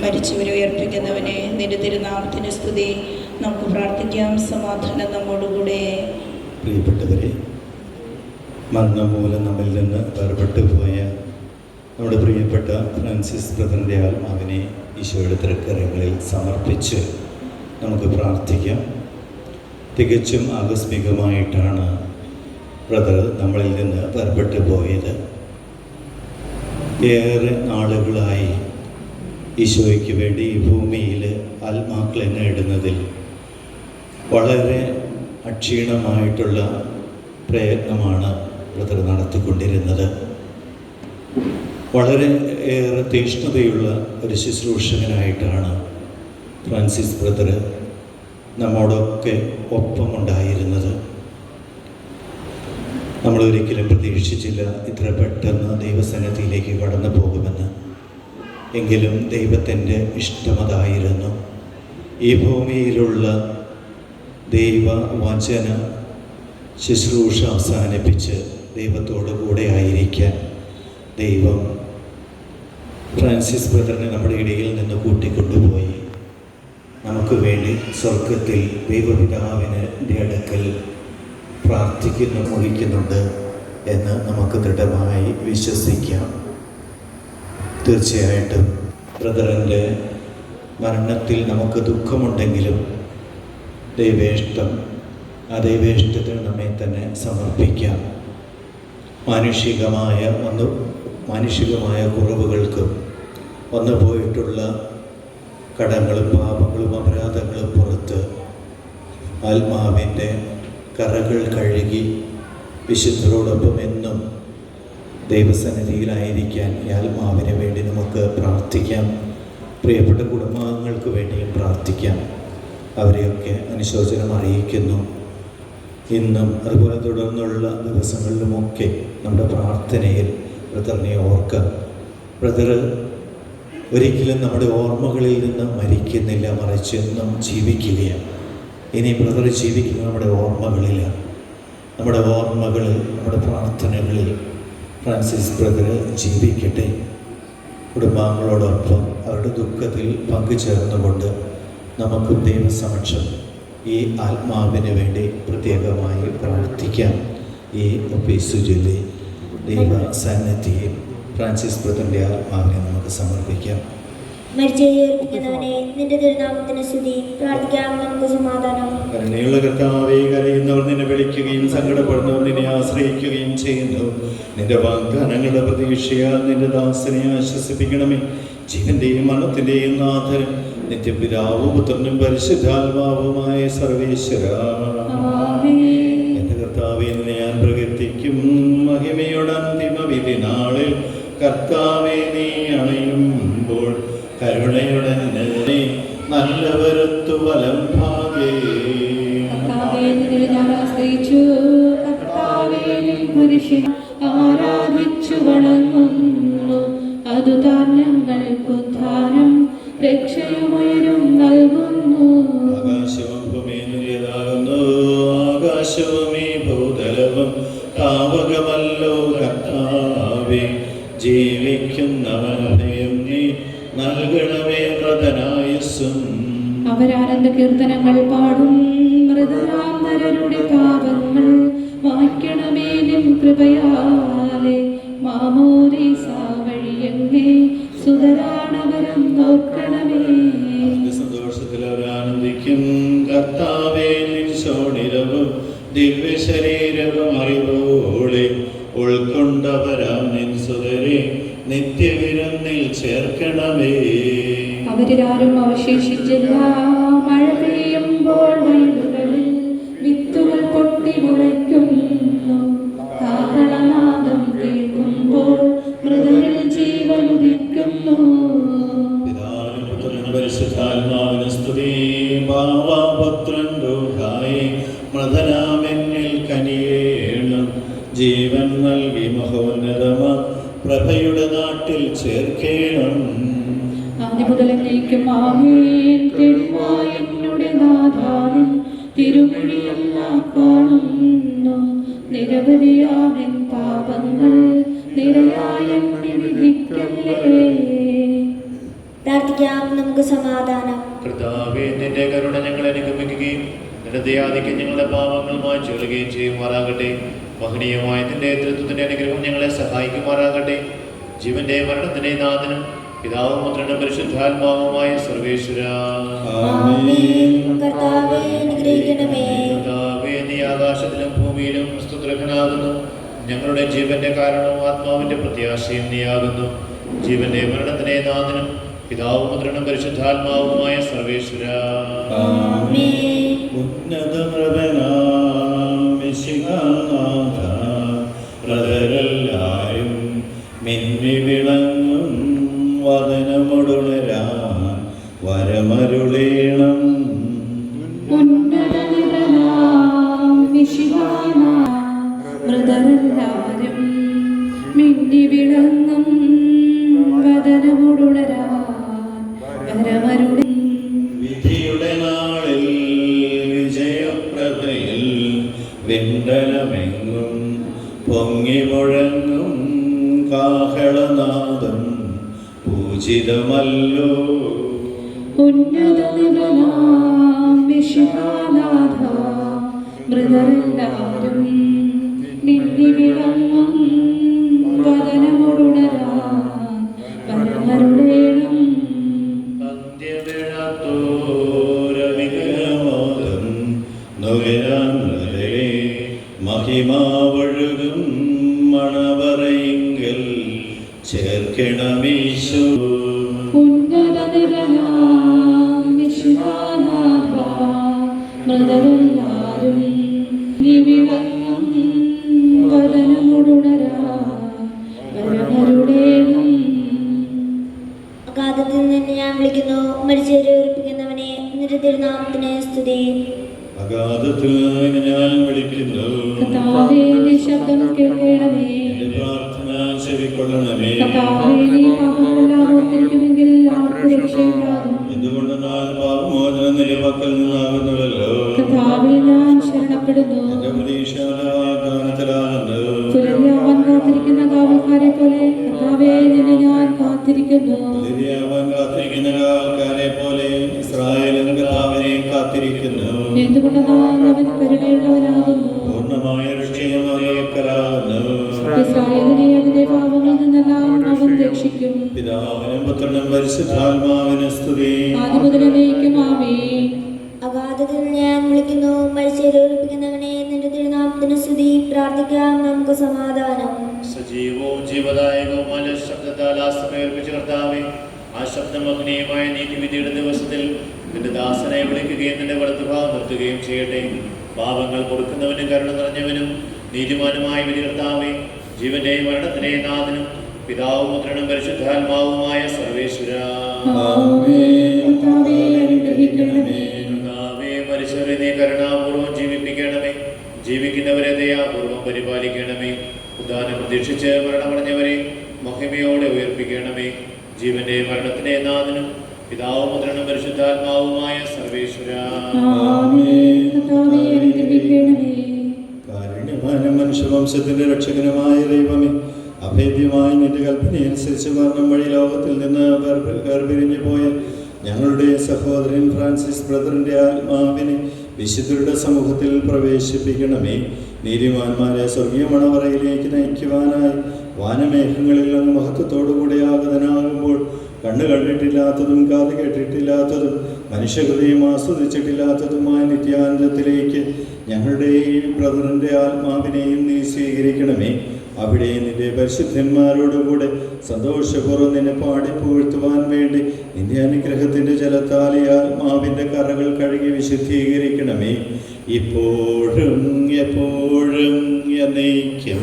മരിച്ചവരെ ഉയർപ്പിക്കുന്നവനെ നിന്റെ തിരുനാമത്തിന് സ്തുതി. നമുക്ക് പ്രാർത്ഥിക്കാം. സമാധാനം നമ്മോടുകൂടെ. പ്രിയപ്പെട്ടവരെ മരണം മൂലം നമ്മിൽ നിന്ന് വേർപെട്ടു പോയ നമ്മുടെ പ്രിയപ്പെട്ട ഫ്രാൻസിസ് ബ്രദറിന്റെ ആത്മാവിനെ ഈശോയുടെ തിരക്കരങ്ങളിൽ സമർപ്പിച്ച് നമുക്ക് പ്രാർത്ഥിക്കാം. തികച്ചും ആകസ്മികമായിട്ടാണ് ബ്രദർ നമ്മളിൽ നിന്ന് വേർപെട്ടു പോയത്. ഏറെ നാളുകളായി ഈശോയ്ക്ക് വേണ്ടി ഈ ഭൂമിയിൽ ആത്മാക്കളെ നേടുന്നതിൽ വളരെ അക്ഷീണമായിട്ടുള്ള പ്രയത്നമാണ് ബ്രദർ നടത്തിക്കൊണ്ടിരുന്നത്. വളരെ ഏറെ തീഷ്ണതയുള്ള ഒരു ശുശ്രൂഷകനായിട്ടാണ് ഫ്രാൻസിസ് ബ്രദർ നമ്മോടൊക്കെ ഒപ്പമുണ്ടായിരുന്നത്. നമ്മളൊരിക്കലും പ്രതീക്ഷിച്ചില്ല ഇത്ര പെട്ടെന്ന് ദൈവസന്നിധിയിലേക്ക് കടന്നു പോകുമെന്ന്. എങ്കിലും ദൈവത്തിന്റെ ഇഷ്ടമതായിരുന്നു. ഈ ഭൂമിയിലുള്ള ദൈവ വചന ശുശ്രൂഷ അവസാനിപ്പിച്ച് ദൈവത്തോടു കൂടെ ആയിരിക്കാൻ ദൈവം ഫ്രാൻസിസ് ബ്രദറിനെ നമ്മുടെ ഇടയിൽ നിന്ന് കൂട്ടിക്കൊണ്ടുപോയി. നമുക്ക് വേണ്ടി സ്വർഗത്തിൽ ദൈവപിതാവിന് അടുക്കൽ പ്രാർത്ഥിക്കുന്നു മുഴിക്കുന്നുണ്ട് എന്ന് നമുക്ക് ദൃഢമായി വിശ്വസിക്കാം. തീർച്ചയായിട്ടും ബ്രദറിന്റെ മരണത്തിൽ നമുക്ക് ദുഃഖമുണ്ടെങ്കിലും ദൈവേഷ്ടം ആ ദൈവേഷ്ടത്തിന് നമ്മെ തന്നെ സമർപ്പിക്കാം. മാനുഷികമായ ഒന്ന് മാനുഷികമായ കുറവുകൾക്കും വന്നു പോയിട്ടുള്ള കടങ്ങളും പാപങ്ങളും അപരാധങ്ങളും പുറത്ത് ആത്മാവിന്റെ കറകൾ കഴുകി വിശുദ്ധരോടൊപ്പം എന്നും ദൈവസന്നിധിയിലായിരിക്കാൻ ഈ ആത്മാവിന് വേണ്ടി നമുക്ക് പ്രാർത്ഥിക്കാം. പ്രിയപ്പെട്ട കുടുംബാംഗങ്ങൾക്ക് വേണ്ടിയും പ്രാർത്ഥിക്കാം. അവരെയൊക്കെ അനുശോചനം അറിയിക്കുന്നു. ഇന്നും അതുപോലെ തുടർന്നുള്ള ദിവസങ്ങളിലുമൊക്കെ നമ്മുടെ പ്രാർത്ഥനയിൽ ബ്രദറിനെ ഓർക്കാം. ബ്രദർ ഒരിക്കലും നമ്മുടെ ഓർമ്മകളിൽ നിന്ന് മരിക്കുന്നില്ല മറിച്ച് എന്നും ജീവിക്കുകയാണ്. ഇനി ബ്രദർ ജീവിക്കുന്നത് നമ്മുടെ ഓർമ്മകളിലാണ് നമ്മുടെ ഓർമ്മകളിൽ നമ്മുടെ പ്രാർത്ഥനകളിൽ ഫ്രാൻസിസ് ബ്രദർ ജീവിക്കട്ടെ. കുടുംബാംഗങ്ങളോടൊപ്പം അവരുടെ ദുഃഖത്തിൽ പങ്കുചേർന്നുകൊണ്ട് നമുക്ക് ദൈവസമക്ഷം ഈ ആത്മാവിന് വേണ്ടി പ്രത്യേകമായി പ്രാർത്ഥിക്കാം. ഈ ഒപ്പീസു ചൊല്ലി ദൈവ സന്നദ്ധിയും ഫ്രാൻസിസ് ബ്രദറിന്റെ ആത്മാവിനെ നമുക്ക് സമർപ്പിക്കാം. മരിച്ചേർപ്പിക്കുന്നവനെ നിന്റെ തിരുനാമത്തിന് സ്തുതി. പ്രാർത്ഥിക്കാം നമുക്ക് സമാധാനം. കരുണയുള്ള കർത്താവെ കരയുന്നവർ നിന്നെ വിളിക്കുകയും സങ്കടപ്പെടുന്നവർ നിന്നെ ആശ്രയിക്കുകയും ചെയ്യുന്നു. നിന്റെ വാഗ്ദാനങ്ങളുടെ പ്രതീക്ഷയാൽ നിന്റെ ദാസനെ ആശ്വസിപ്പിക്കണമേ. ജീവന്റെയും മരണത്തിന്റെയും നാഥനും നിത്യപിതാവും പുത്രനും പരിശുദ്ധാത്മാവുമായ സർവേശ്വര. കരുണയുടെ നിന്നെ നല്ലവരത്തു വലം ഭാഗേ ആരാധിച്ചു വണങ്ങുന്നു. കീർത്തനങ്ങൾ പാടും. മൃതരാന്തരരുടെ പാപങ്ങൾ വായിക്കണമേ നിൻ കൃപയാലെ. മാമോരീസ വഴിയെങ്ങേ സുതരാണവരും നോക്കണമേ. സന്തോഷത്തിൽ അവർ ആനന്ദിക്കും. കർത്താവേ നിൻ ശോണിരവും ദിവ്യ അറിവോളെ ഉൾക്കൊണ്ടവരാം നിൻ സുതരെ. നിത്യവിരുന്നിൽ ചേർക്കണമേ. അവരിലാരും അവശേഷിച്ചില്ല. നാട്ടിൽ ചേർക്കേണം. ആദ്യ മുതൽ എന്നേക്കും ആമേൻ. തെളിവായ എന്നുടെ നാഥാവിൻ. തിരുമൊഴിയെല്ലാം കാണുന്നു. നിരവധിയാവിൻ പാപങ്ങൾ നിരയായ എന്നെ വിധിക്കല്ലേ. പ്രാർത്ഥിക്കാം. നമുക്ക് സമാധാനം. കർത്താവേ നിന്റെ കരുണ ഞങ്ങൾ അനുഗമിക്കുകയും നിന്റെ ദയാദിക്ക് ഞങ്ങളുടെ പാപങ്ങൾ മായ്ച്ചു കളയുകയും ചെയ്യുമാറാകട്ടെ. മഹനീയമായ നിന്റെ തൃത്വത്തിന്റെ അനുഗ്രഹം ഞങ്ങളെ സഹായിക്കുമാറാകട്ടെ. ജീവന്റെ മരണത്തിന്റെ നാഥനും പിതാവും പുത്രനും പരിശുദ്ധാത്മാവുമായ സർവേശ്വര. ആമേൻ. കർത്താവേ അനുഗ്രഹിക്കണമേ. കർത്താവേ നീ ആകാശത്തിലും ഭൂമിയിലും സ്തുത്രകനാകുന്നു. ഞങ്ങളുടെ ജീവന്റെ കാരണവും ആത്മാവിന്റെ പ്രത്യാശയും നീയാകുന്നു. ജീവന്റെ മരണത്തിനെ നാഥനും പിതാവും പുത്രനും പരിശുദ്ധാത്മാവുമായ സർവേശ്വര. ആമേൻ. മൃതരെല്ലാരും മിന്നി വിളങ്ങും വദനമുടുണരാൻ വരമരുളി. വിധിയുടെ നാളിൽ വിജയപ്രഭയിൽ വിണ്ടലമെങ്ങും പൊങ്ങി മുഴങ്ങും കാഹളനാദം പൂജിതമല്ലോ. ഉന്നതനിരനാം വിശിഹാനാഥ മൃതരെല്ലാരും മിന്നി വിളങ്ങും അന്ത്യവിഴത്തോരവിഗ്രഹമോദം നുകരാൻവരെ മഹിമാവഴുകും മണവറയിങ്കൽ ചേർക്കണമീശോ ഉന്നതനിരനാം വിശുദ്ധാനാഥ മൃതരെല്ലാരും നിവിളങ്ങും അഗാധത്തിൽ ഞാൻ വിളിക്കുന്നു. ശബ്ദം കേൾക്കണമേ. പ്രാർത്ഥന ചെവിക്കൊള്ളണമേ. രക്ഷയുണ്ടാകും? എന്തുകൊണ്ടെന്നാൽ പാപമോചനം നിന്റെ പക്കൽ നിന്നാകുന്നുവല്ലോ. ഞാൻ ശരണപ്പെടുന്നു. പ്രതീക്ഷ ഇസ്രായേലിനെ അതിന്റെ പാപങ്ങളിൽ നിന്നെല്ലാം അവൻ രക്ഷിക്കും? പിതാവിനും പുത്രനും പരിശുദ്ധാത്മാവിനും സ്തുതി. ആദ്യം ആമേ അഗാധത്തിൽ ഞാൻ വിളിക്കുന്നു മരിച്ചവരെ നിന്റെ തിരുനാമത്തിന് സ്തുതി. പ്രാർത്ഥിക്കാം നമുക്ക് സമാധാനം. സജീവവും ജീവദായകവുമായ ശബ്ദത്താൽ ആശ്രമേൽപ്പിച്ച കർത്താവെ ആ ശബ്ദം അഗ്നീയമായ നീതിവിധിയുടെ ദിവസത്തിൽ നിന്റെ ദാസനെ വിളിക്കുകയും നിന്റെ വലത്തുഭാവം നിർത്തുകയും ചെയ്യട്ടെ. പാപങ്ങൾ കൊടുക്കുന്നവനും കരുണ നിറഞ്ഞവനും നീതിമാനുമായ വിധി കർത്താവെ ജീവന്റെയും മരണത്തിന്റെയും നാഥനും പിതാവും പുത്രനും പരിശുദ്ധാത്മാവുമായ സർവേശ്വര. മനുഷ്യരെ നീ കരുണാപൂർവം ജീവിപ്പിക്കണമേ. ജീവിക്കുന്നവരെ ദയാപൂർവം പരിപാലിക്കണമേ. ഉദാനം പ്രതീക്ഷിച്ച് മരണമടഞ്ഞവരെ മഹിമയോടെ ഉയർപ്പിക്കണമേ. ജീവന്റെ മരണത്തിന്റെ നാഥനും പിതാവും പുത്രനും പരിശുദ്ധാത്മാവുമായ സർവേശ്വര. കാരുണ്യവാനും മനുഷ്യവംശത്തിന്റെ രക്ഷകനുമായ ദൈവമേ അഭേദ്യമായി നിന്റെ കൽപ്പനയനുസരിച്ച് മരണം വഴി ലോകത്തിൽ നിന്ന് വേർപെ- വേർപിരിഞ്ഞു പോയ ഞങ്ങളുടെ സഹോദരൻ ഫ്രാൻസിസ് ബ്രദറിന്റെ ആത്മാവിനെ വിശുദ്ധരുടെ സമൂഹത്തിൽ പ്രവേശിപ്പിക്കണമേ. നീതിമാന്മാരെ സ്വർഗീയ മണവറയിലേക്ക് നയിക്കുവാനായി വാനമേഘങ്ങളിൽ അങ്ങ് മഹത്വത്തോടുകൂടി ആഗതനാകുമ്പോൾ കണ്ണു കണ്ടിട്ടില്ലാത്തതും കാത് കേട്ടിട്ടില്ലാത്തതും മനുഷ്യഹൃദയം ആസ്വദിച്ചിട്ടില്ലാത്തതുമായ നിത്യാനന്ദത്തിലേക്ക് ഞങ്ങളുടെ ഈ ബ്രദറിന്റെ ആത്മാവിനെയും നീ സ്വീകരിക്കണമേ. അവിടെ നിന്റെ പരിശുദ്ധന്മാരോടുകൂടെ സന്തോഷപൂർവം നിന്നെ പാടി വേണ്ടി നിന്റെ അനുഗ്രഹത്തിന്റെ ജലത്താൽ ഈ ആത്മാവിന്റെ കറകൾ കഴുകി വിശുദ്ധീകരിക്കണമേ. ഇപ്പോഴും എപ്പോഴും എന്നേക്കും.